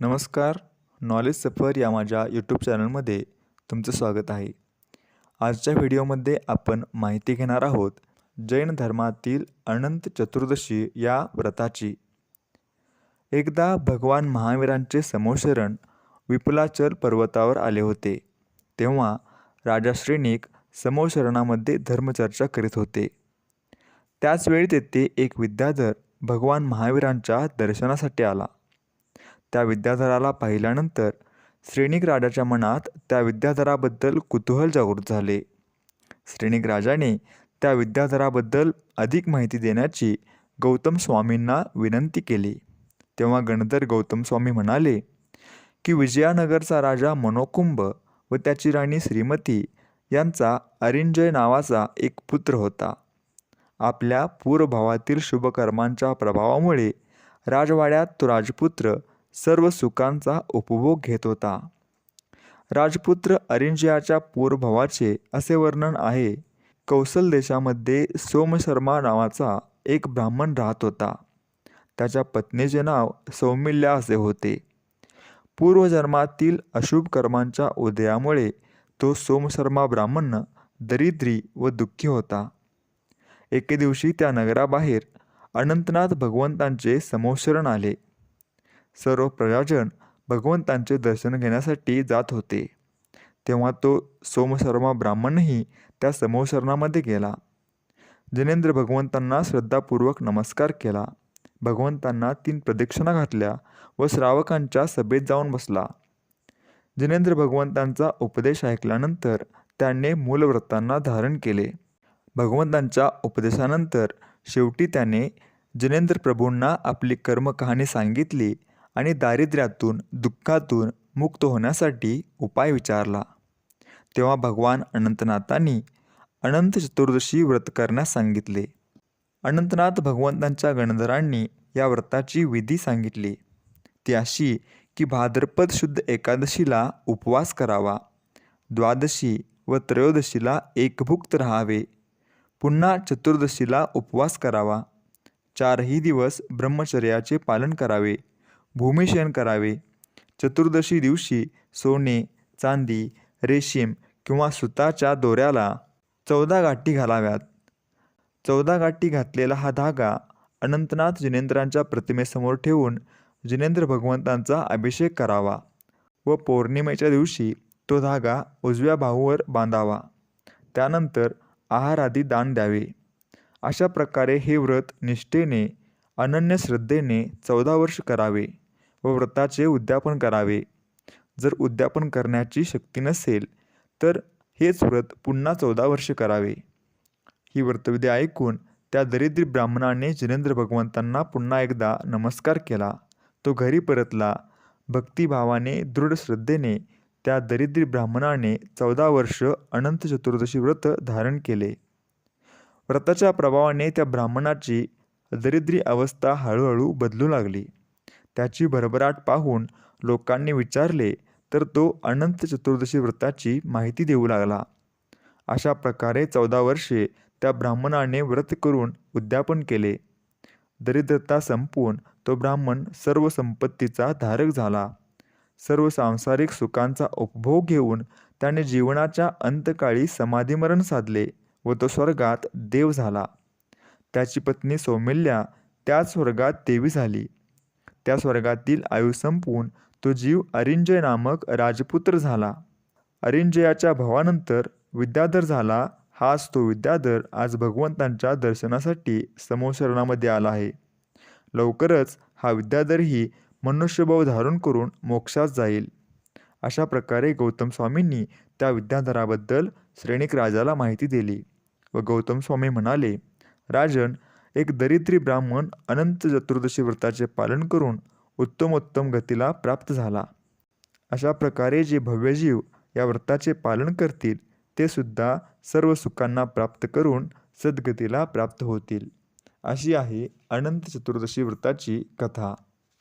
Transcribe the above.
नमस्कार नॉलेज सफर या माझ्या यूट्यूब चॅनलमध्ये तुमचं स्वागत आहे. आजच्या व्हिडिओमध्ये आपण माहिती घेणार आहोत जैन धर्मातील अनंत चतुर्दशी या व्रताची. एकदा भगवान महावीरांचे समोशरण विपुलाचल पर्वतावर आले होते तेव्हा राजा श्रेणिक समोशरणामध्ये धर्मचर्चा करीत होते. त्याचवेळी तेथे एक विद्याधर भगवान महावीरांच्या दर्शनासाठी आला. त्या विद्याधराला पाहिल्यानंतर श्रेणिक राजाच्या मनात त्या विद्याधराबद्दल कुतूहल जागृत झाले. श्रेणिक राजाने त्या विद्याधराबद्दल अधिक माहिती देण्याची गौतम स्वामींना विनंती केली. तेव्हा गणधर गौतम स्वामी म्हणाले की विजयानगरचा राजा मनोकुंभ व त्याची राणी श्रीमती यांचा अरिंजय नावाचा एक पुत्र होता. आपल्या पूर्वभावातील शुभकर्मांच्या प्रभावामुळे राजवाड्यात तो राजपुत्र सर्व सुखांचा उपभोग घेत होता. राजपुत्र अरिंजयाच्या पूर्वभावाचे असे वर्णन आहे. कौशल देशामध्ये सोमशर्मा नावाचा एक ब्राह्मण राहत होता. त्याच्या पत्नीचे नाव सौमिल्या असे होते. पूर्वजन्मातील अशुभ कर्मांच्या उदयामुळे तो सोमशर्मा ब्राह्मण दरिद्री व दुःखी होता. एके दिवशी त्या नगराबाहेर अनंतनाथ भगवंतांचे समोशरण आले. सर्व प्रजाजन भगवंतांचे दर्शन घेण्यासाठी जात होते. तेव्हा तो सोमशर्मा ब्राह्मणही त्या समोशरणामध्ये गेला. जनेंद्र भगवंतांना श्रद्धापूर्वक नमस्कार केला. भगवंतांना तीन प्रदक्षिणा घातल्या व श्रावकांच्या सभेत जाऊन बसला. जनेंद्र भगवंतांचा उपदेश ऐकल्यानंतर त्याने मूलव्रतांना धारण केले. भगवंतांच्या उपदेशानंतर शेवटी त्याने जनेंद्र प्रभूंना आपली कर्मकहाणी सांगितली आणि दारिद्र्यातून दुःखातून मुक्त होण्यासाठी उपाय विचारला. तेव्हा भगवान अनंतनाथांनी अनंत चतुर्दशी व्रत करण्यास सांगितले. अनंतनाथ भगवंतांच्या गणधरांनी या व्रताची विधी सांगितली. ती अशी की भाद्रपद शुद्ध एकादशीला उपवास करावा. द्वादशी व त्रयोदशीला एकभुक्त राहावे. पुन्हा चतुर्दशीला उपवास करावा. चारही दिवस ब्रह्मचर्याचे पालन करावे. भूमिशयन करावे. चतुर्दशी दिवशी सोने चांदी रेशीम किंवा सुताच्या दोऱ्याला चौदा गाठी घालाव्यात. चौदा गाठी घातलेला हा धागा अनंतनाथ जिनेंद्रांच्या प्रतिमेसमोर ठेवून जिनेंद्र भगवंतांचा अभिषेक करावा व पौर्णिमेच्या दिवशी तो धागा उजव्या बाहूवर बांधावा. त्यानंतर आहार आदी दान द्यावे. अशा प्रकारे हे व्रत निष्ठेने अनन्य श्रद्धेने चौदा वर्ष करावे. व व्रताचे उद्यापन करावे. जर उद्यापन करण्याची शक्ती नसेल तर हेच व्रत पुन्हा चौदा वर्ष करावे. ही व्रतविधी ऐकून त्या दरिद्री ब्राह्मणाने जिनेंद्र भगवंतांना पुन्हा एकदा नमस्कार केला. तो घरी परतला. भक्तिभावाने दृढ श्रद्धेने त्या दरिद्री ब्राह्मणाने चौदा वर्ष अनंत चतुर्दशी व्रत धारण केले. व्रताच्या प्रभावाने त्या ब्राह्मणाची दरिद्री अवस्था हळूहळू बदलू लागली. त्याची भरभराट पाहून लोकांनी विचारले तर तो अनंत चतुर्दशी व्रताची माहिती देऊ लागला. अशा प्रकारे चौदा वर्षे त्या ब्राह्मणाने व्रत करून उद्यापन केले. दरिद्रता संपवून तो ब्राह्मण सर्व संपत्तीचा धारक झाला. सर्व सांसारिक सुखांचा उपभोग घेऊन त्याने जीवनाच्या अंतकाळी समाधीमरण साधले व तो स्वर्गात देव झाला. त्याची पत्नी सौमिल्या त्याच स्वर्गात देवी झाली. त्या स्वर्गातील आयु संपवून तो जीव अरिंजय नामक राजपुत्र झाला. अरिंजयाच्या भावानंतर विद्याधर झाला. हाच तो विद्याधर आज भगवंतांच्या दर्शनासाठी समोशरणामध्ये आला आहे. लवकरच हा विद्याधरही मनुष्यभाव धारण करून मोक्षात जाईल. अशा प्रकारे गौतम स्वामींनी त्या विद्याधराबद्दल श्रेणिक राजाला माहिती दिली व गौतम स्वामी म्हणाले राजन एक दरिद्री ब्राह्मण अनंत चतुर्दशी व्रताचे पालन करून उत्तमोत्तम गतीला प्राप्त झाला. अशा प्रकारे जे भव्यजीव या व्रताचे पालन करतील ते सुद्धा सर्व सुखांना प्राप्त करून सद्गतीला प्राप्त होतील. अशी आहे अनंत चतुर्दशी व्रताची कथा.